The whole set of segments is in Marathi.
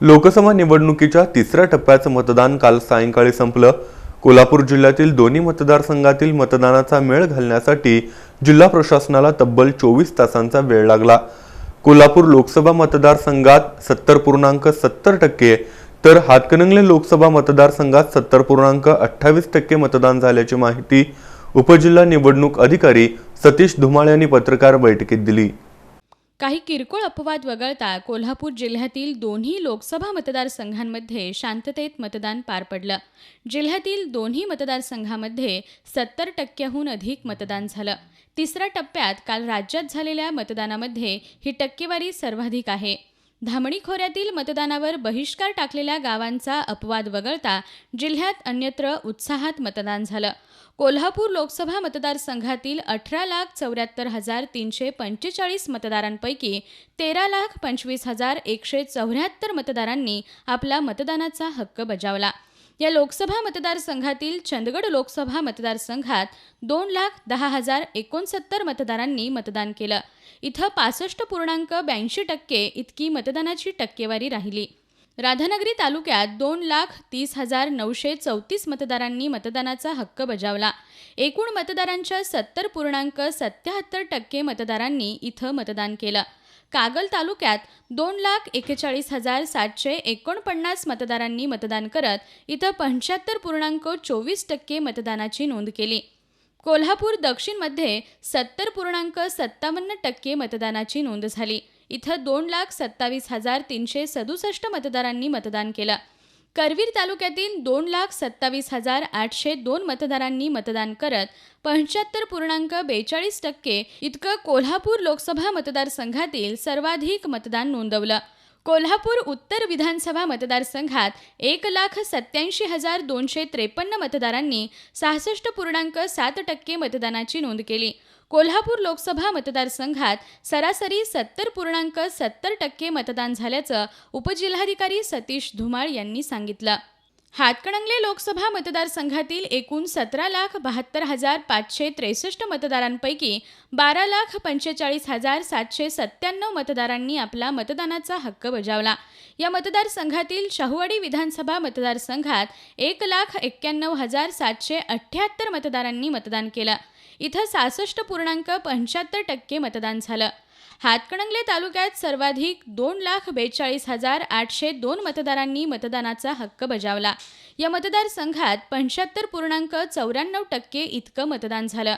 लोकसभा निवडणुकीच्या तिसऱ्या टप्प्याचं मतदान काल सायंकाळी संपलं. कोल्हापूर जिल्ह्यातील दोन्ही मतदारसंघातील मतदानाचा मेळ घालण्यासाठी जिल्हा प्रशासनाला तब्बल चोवीस तासांचा वेळ लागला. कोल्हापूर लोकसभा मतदारसंघात सत्तर पूर्णांक सत्तर टक्के तर हातकणंगले लोकसभा मतदारसंघात सत्तर पूर्णांक अठ्ठावीस टक्के मतदान झाल्याची माहिती उपजिल्हा निवडणूक अधिकारी सतीश धुमाळ यांनी पत्रकार बैठकीत दिली. काही किरकोळ अपवाद वगळता कोल्हापूर जिल्ह्यातील दोन्ही लोकसभा मतदारसंघांमध्ये शांततेत मतदान पार पडलं. जिल्ह्यातील दोन्ही मतदारसंघामध्ये सत्तर टक्क्याहून अधिक मतदान झालं. तिसऱ्या टप्प्यात काल राज्यात झालेल्या मतदानामध्ये ही टक्केवारी सर्वाधिक आहे. धामणी खोऱ्यातील मतदानावर बहिष्कार टाकलेल्या गावांचा अपवाद वगळता जिल्ह्यात अन्यत्र उत्साहात मतदान झालं. कोल्हापूर लोकसभा मतदारसंघातील अठरा लाख चौऱ्याहत्तर हजार तीनशे पंचेचाळीस मतदारांपैकी तेरा लाख पंचवीस हजार एकशे चौऱ्याहत्तर मतदारांनी आपला मतदानाचा हक्क बजावला. या लोकसभा मतदारसंघातील चंदगड लोकसभा मतदारसंघात दोन लाख दहा हजार एकोणसत्तर मतदारांनी मतदान केलं. इथं पासष्ट पूर्णांक ब्याऐंशी टक्के इतकी मतदानाची टक्केवारी राहिली. राधानगरी तालुक्यात दोन लाख तीस हजार नऊशे चौतीस मतदारांनी मतदानाचा हक्क बजावला. एकूण मतदारांच्या सत्तर पूर्णांक सत्याहत्तर टक्के मतदारांनी इथं मतदान केलं. कागल तालुक्यात दोन लाख एकेचाळीस हजार सातशे एकोणपन्नास मतदारांनी मतदान करत इथं पंच्याहत्तर पूर्णांक चोवीस टक्के मतदानाची नोंद केली. कोल्हापूर दक्षिणमध्ये सत्तर पूर्णांक सत्तावन्न टक्के मतदानाची नोंद झाली. इथं दोन लाख सत्तावीस हजार तीनशे सदुसष्ट मतदारांनी मतदान केलं. करवीर तालुक्यातील दोन लाख सत्तावीस हजार आठशे दोन मतदारांनी मतदान करत पंच्याहत्तर पूर्णांक बेचाळीस टक्के इतकं कोल्हापूर लोकसभा मतदारसंघातील सर्वाधिक मतदान नोंदवलं. कोल्हापूर उत्तर विधानसभा मतदारसंघात एक लाख सत्याऐंशी हजार दोनशे त्रेपन्न मतदारांनी सहासष्ट पूर्णांक सात टक्के मतदानाची नोंद केली. कोल्हापूर लोकसभा मतदारसंघात सरासरी सत्तर पूर्णांक सत्तर टक्के मतदान झाल्याचं उपजिल्हाधिकारी सतीश धुमाळ यांनी सांगितलं. हातकणंगले लोकसभा मतदारसंघातील एकूण सतरा लाख बहात्तर हजार पाचशे त्रेसष्ट मतदारांपैकी बारा लाख पंचेचाळीस हजार सातशे सत्त्याण्णव मतदारांनी आपला मतदानाचा हक्क बजावला. या मतदारसंघातील शाहूवाडी विधानसभा मतदारसंघात एक लाख एक्क्याण्णव हजार सातशे अठ्ठ्याहत्तर मतदारांनी मतदान केलं. इथं सहासष्ट पूर्णांक पंच्याहत्तर टक्के मतदान झालं. हातकणंगले तालुक्यात सर्वाधिक दोन लाख बेचाळीस हजार आठशे दोन मतदारांनी मतदानाचा हक्क बजावला. या मतदारसंघात पंच्याहत्तर पूर्णांक चौऱ्याण्णव टक्के इतकं मतदान झालं.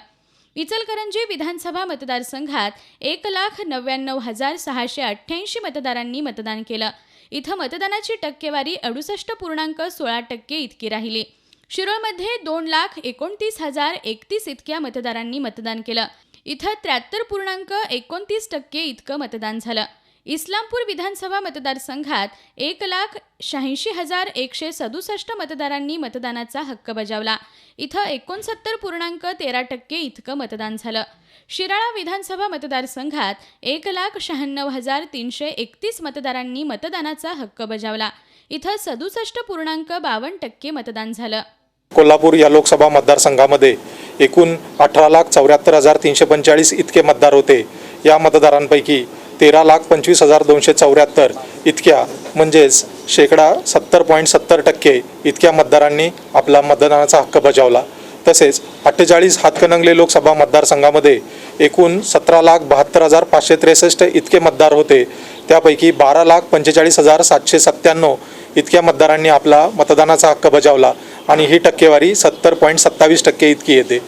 इचलकरंजी विधानसभा मतदारसंघात एक लाख नव्याण्णव हजार सहाशे अठ्ठ्याऐंशी मतदारांनी मतदान केलं. इथं मतदानाची टक्केवारी अडुसष्ट पूर्णांक सोळा टक्के इतकी राहिली. शिरोळमध्ये दोन लाख एकोणतीस हजार एकतीस इतक्या मतदारांनी मतदान केलं. इथं त्र्याहत्तर पूर्णांक एकोणतीस टक्के इतकं मतदान झालं. इस्लामपूर विधानसभा मतदारसंघात एक लाख शहाऐंशी हजार एकशे सदुसष्ट मतदारांनी मतदानाचा हक्क बजावला. इथं एकोणसत्तर पूर्णांक तेरा टक्के इतकं मतदान झालं. शिराळा विधानसभा मतदारसंघात एक लाख शहाण्णव हजार तीनशे एकतीस मतदारांनी मतदानाचा हक्क बजावला. इथं सदुसष्ट पूर्णांक बावन्न टक्के मतदान झालं. कोल्हापूर या लोकसभा मतदारसंघामध्ये एकूण अठरा लाख चौऱ्याहत्तर हजार तीनशे पंचेचाळीस इतके मतदार होते. या मतदारांपैकी तेरा लाख पंचवीस हजार दोनशे चौऱ्याहत्तर इतक्या म्हणजेच शेकडा सत्तर पॉईंट सत्तर टक्के इतक्या मतदारांनी आपला मतदानाचा हक्क बजावला. तसेच अठ्ठेचाळीस हातकणंगले लोकसभा मतदारसंघामध्ये एकूण सतरा लाख बहात्तर हजार पाचशे त्रेसष्ट इतके मतदार होते. त्यापैकी बारा लाख पंचेचाळीस हजार सातशे सत्त्याण्णव इतक्या मतदारांनी आपला मतदानाचा हक्क बजावला. आणि ही टक्केवारी सत्तर पॉईंट सत्तावीस टक्के इतकी येते.